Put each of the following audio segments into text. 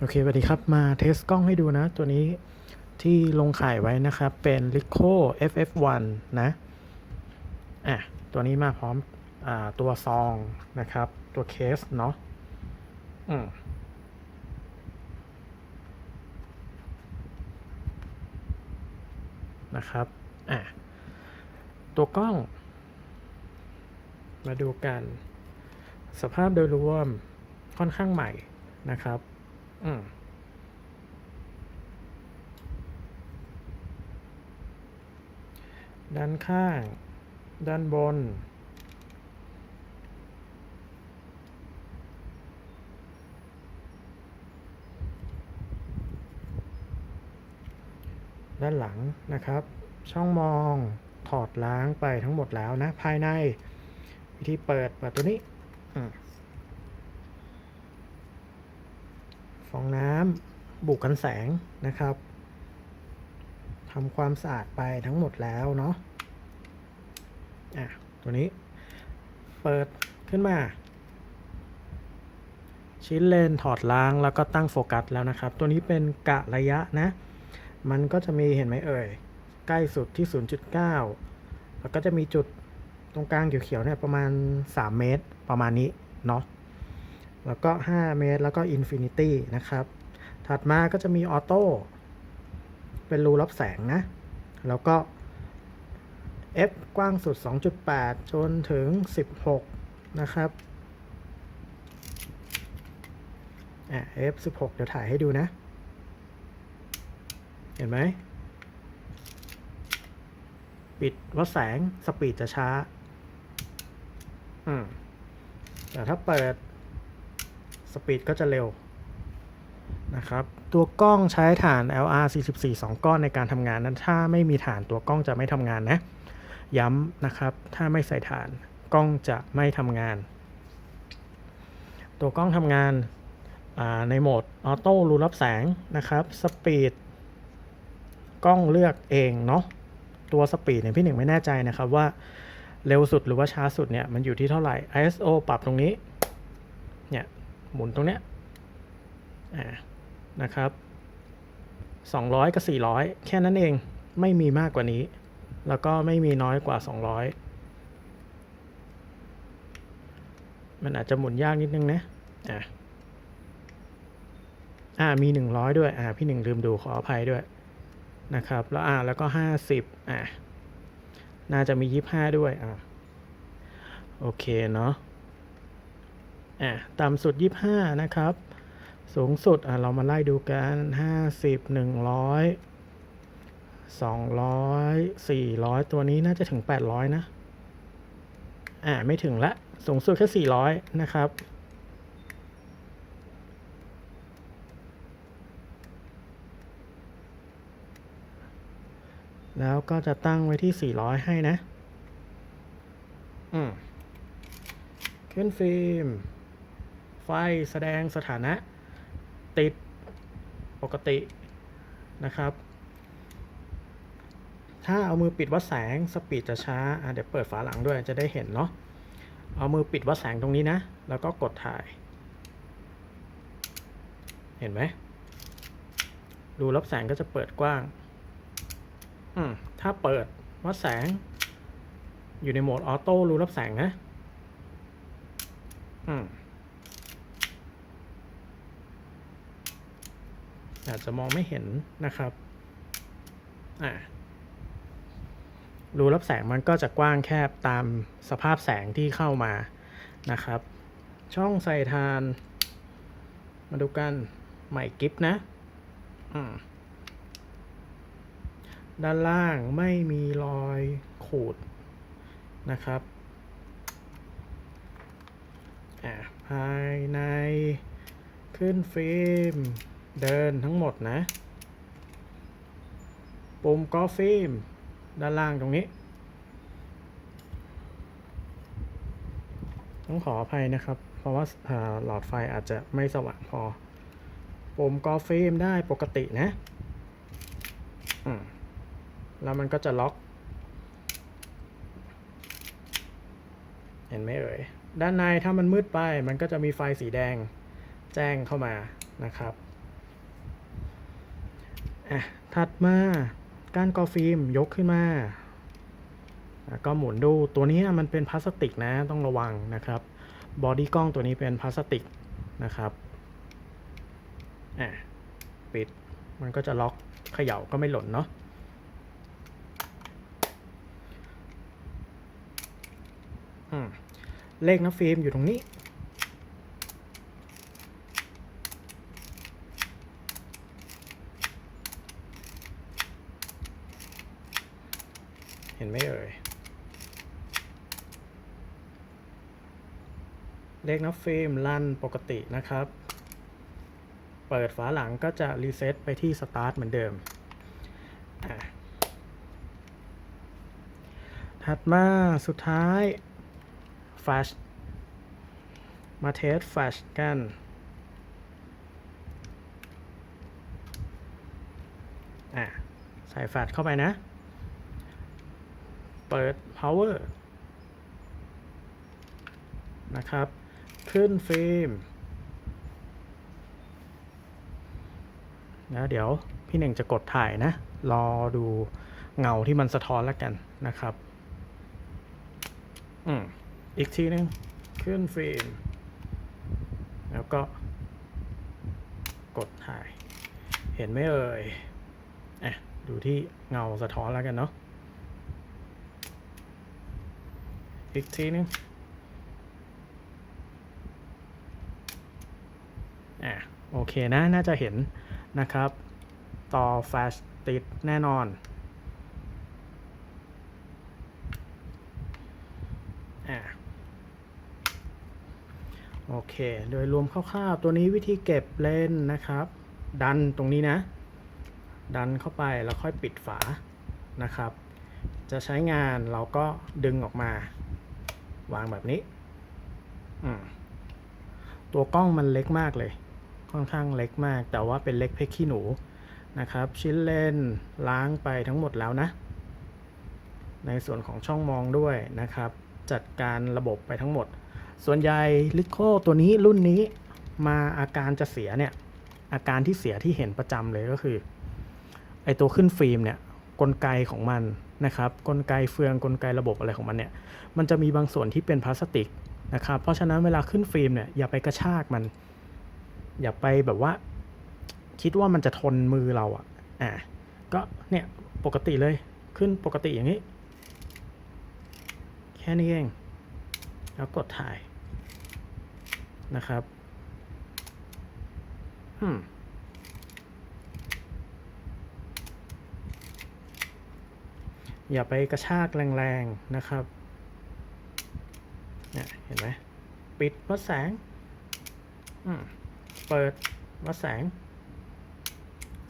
โอเคสวัสดีครับ มาเทสกล้องให้ดูนะ ตัวนี้ที่ลงขายไว้นะครับ เป็น Ricoh FF1 นะอะตัวนี้มาพร้อมอ่าตัวซองนะครับ ตัวเคสเนาะอืมนะครับอะตัวกล้อง มาดูกัน สภาพโดยรวมค่อนข้างใหม่นะครับ อืมด้านข้าง ด้านบน ด้านหลังนะครับ ช่องมองถอดล้างไปทั้งหมดแล้วนะ ภายใน วิธีเปิดเปิดตัวนี้ อืมฟองน้ำบุกกันแสงนะครับทำความสะอาดไปทั้งหมดแล้วเนาะอะตัวนี้ เปิดขึ้นมา ชิ้นเลนถอดล้างแล้วก็ตั้งโฟกัสแล้วนะครับ ตัวนี้เป็นกะระยะนะ มันก็จะมีเห็นไหมเอ่ย ใกล้สุดที่ 0.9 แล้วก็จะมีจุดตรงกลางเขียวๆเนี่ยประมาณ 3 เมตรประมาณนี้เนาะ แล้วก็ 5 เมตร แล้วก็ Infinity นะครับ ถัดมาก็จะมีออโต้เป็นรูรับแสงนะ แล้วก็ F กว้างสุด 2.8 จนถึง 16 นะครับอะ F 16 เดี๋ยวถ่ายให้ดูนะ เห็นไหม ปิดวัดแสง สปีดจะช้า อืม แต่ถ้าเปิด สปีดก็จะเร็วนะครับ ตัวกล้องใช้ฐาน LR 44 2 ก้อนในการทำงานนั้น ถ้าไม่มีฐานตัวกล้องจะไม่ทำงานนะ ย้ำนะครับ ถ้าไม่ใส่ฐานกล้องจะไม่ทำงาน ตัวกล้องทำงานในโหมดออโต้รูรับแสงนะครับสปีดกล้องเลือกเองเนาะตัวสปีดเนี่ยพี่หนึ่งไม่แน่ใจนะครับว่าเร็วสุดหรือว่าช้าสุดเนี่ยมันอยู่ที่เท่าไหร่ ISO ปรับตรงนี้เนี่ย หมุนตรงเนี้ยนะครับ 200 กับ 400 แค่นั้นเองไม่มีมากกว่านี้ แล้วก็ไม่มีน้อยกว่า 200 มันอาจจะหมุนยากนิดนึงนะอ่าอ่ามี 100 ด้วยอ่าพี่หนึ่งลืมดูขออภัยด้วยนะครับ แล้วอ่าแล้วก็ 50อ่าน่าจะมี 25 ด้วยอ่าโอเคเนาะ อะต่ำสุด 25 นะครับ สูงสุดอะเรามาไล่ดูกัน 50 100 200 400 ตัวนี้น่าจะถึง 800 นะ อ่า ไม่ถึงละ สูงสุดแค่ 400 นะครับ แล้วก็จะตั้งไว้ที่ 400 ให้นะ อืม ขึ้นฟิล์ม ไฟแสดงสถานะ ติดปกตินะครับ ถ้าเอามือปิดวัดแสงสปีดจะช้าเดี๋ยวเปิดฝาหลังด้วยจะได้เห็นเนาะเอามือปิดวัดแสงตรงนี้นะ แล้วก็กดถ่าย เห็นไหมรูรับแสงก็จะเปิดกว้าง อืม ถ้าเปิดวัดแสง อยู่ในโหมดออโต้รูรับแสงนะ อืม อาจจะมองไม่เห็นนะครับอ่ารูรับแสงมันก็จะกว้างแคบตามสภาพแสงที่เข้ามานะครับ ช่องใส่ทาน มาดูกันใหม่กิฟนะอืมด้านล่างไม่มีรอยขูดนะครับอ่าภายในขึ้นฟิล์ม เดินทั้งหมดนะ ปุ่มกอฟิล์มด้านล่างตรงนี้ ต้องขออภัยนะครับ เพราะว่าาหลอดไฟอาจจะไม่สว่างพอ ปุ่มกอฟิล์มได้ปกตินะอแล้วมันก็จะล็อก เห็นไหมเอ่ย ด้านในถ้ามันมืดไป มันก็จะมีไฟสีแดงแจ้งเข้ามานะครับ อะถัดมาก้านกอฟิล์มยกขึ้นมาแล้วก็หมุนดูตัวนี้มันเป็นพลาสติกนะต้องระวังนะครับบอดี้กล้องตัวนี้เป็นพลาสติกนะครับอะปิดมันก็จะล็อกเขย่าก็ไม่หล่นเนาะอืมเลขนะฟิล์มอยู่ตรงนี้ เห็นไหมเอ่ย เลขนับฟิล์มลั่นปกตินะครับ เปิดฝาหลังก็จะรีเซ็ตไปที่สตาร์ทเหมือนเดิม ถัดมาสุดท้ายแฟลชมาเทสแฟลชกันอะใส่แฟลชเข้าไปนะ เปิด power นะครับ ขึ้นฟิล์มนะเดี๋ยวพี่หนึ่งจะกดถ่ายนะ รอดูเงาที่มันสะท้อนแล้วกันนะครับ อืมอีกทีนึง ขึ้นฟิล์ม แล้วก็ กดถ่าย เห็นไหมเอ่ยอะดูที่เงาสะท้อนแล้วกันเนาะอีกทีนึง อะ โอ เคนะ น่าจะเห็นนะครับ ต่อแฟลชติดแน่นอนอะโอเค โดยรวมคร่าวๆ ตัวนี้วิธีเก็บเล่นนะครับ ดันตรงนี้นะ ดันเข้าไปแล้วค่อยปิดฝานะครับ จะใช้งานเราก็ดึงออกมา วางแบบนี้ ตัวกล้องมันเล็กมากเลย ค่อนข้างเล็กมาก แต่ว่าเป็นเล็กเพกขี้หนูนะครับ ชิ้นเลนล้างไปทั้งหมดแล้วนะ ในส่วนของช่องมองด้วยนะครับ จัดการระบบไปทั้งหมด ส่วนใหญ่ลิโคตัวนี้รุ่นนี้มาอาการจะเสียเนี่ย อาการที่เสียที่เห็นประจำเลยก็คือไอตัวขึ้นฟิล์มเนี่ยกลไกของมันนะครับ กลไกเฟืองกลไกระบบอะไรของมันเนี่ย มันจะมีบางส่วนที่เป็นพลาสติกนะครับ เพราะฉะนั้นเวลาขึ้นฟิล์มเนี่ยอย่าไปกระชากมัน อย่าไปแบบว่า คิดว่ามันจะทนมือเราอะ่ะอะก็เนี่ยปกติเลยขึ้นปกติอย่างนี้ แค่นี้เอง แล้วกดถ่ายนะครับอืมอย่าไปกระชากแรงๆนะครับเนี่ยเห็นไหมปิดวัดแสง อืม เปิดวัดแสง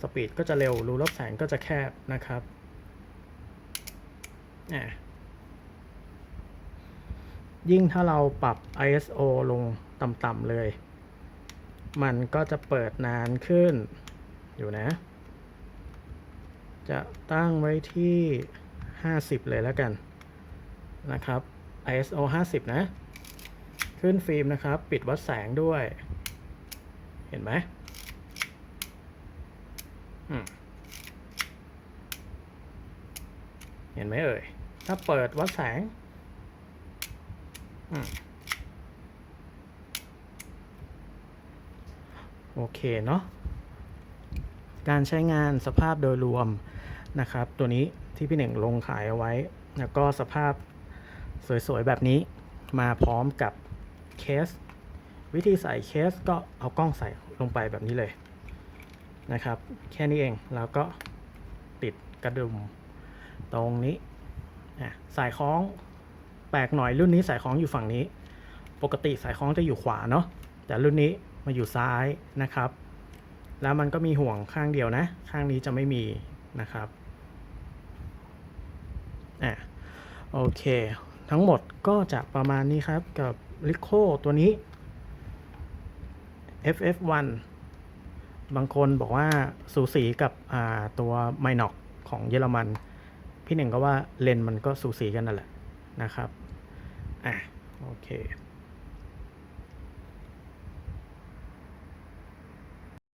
สปีดก็จะเร็ว รูรับแสงก็จะแคบนะครับอะยิ่งถ้าเราปรับ ISO ลงต่ำๆเลย มันก็จะเปิดนานขึ้น อยู่นะ จะตั้งไว้ที่ 50 เลยแล้วกันนะครับ ISO 50 นะ ขึ้นฟิล์มนะครับ ปิดวัดแสงด้วย ห็นไหมเห็นไหมเอ่ย ถ้าเปิดวัดแสงอโอเคเนาะ การใช้งานสภาพโดยรวมนะครับ ตัวนี้ที่พี่หนึ่งลงขายเอาไว้ แล้วก็สภาพสวยๆ แบบนี้มาพร้อมกับเคส วิธีใส่เคสก็เอากล้องใส่ลงไปแบบนี้เลยนะครับ แค่นี้เองแล้วก็ติดกระดุมตรงนี้อะสายคล้องแปลกหน่อยรุ่นนี้สายคล้องอยู่ฝั่งนี้ ปกติสายคล้องจะอยู่ขวาเนาะแต่รุ่นนี้มาอยู่ซ้ายนะครับ แล้วมันก็มีห่วงข้างเดียวนะ ข้างนี้จะไม่มีนะครับอะโอเค ทั้งหมดก็จะประมาณนี้ครับกับ l i c o ตัวนี้ FF1 บางคนบอกว่าสูสีกับตัวไมน็อกของเยอรมัน พี่หนึ่งก็ว่าเลนส์มันก็สูสีกันนั่นแหละนะครับ อะ โอเค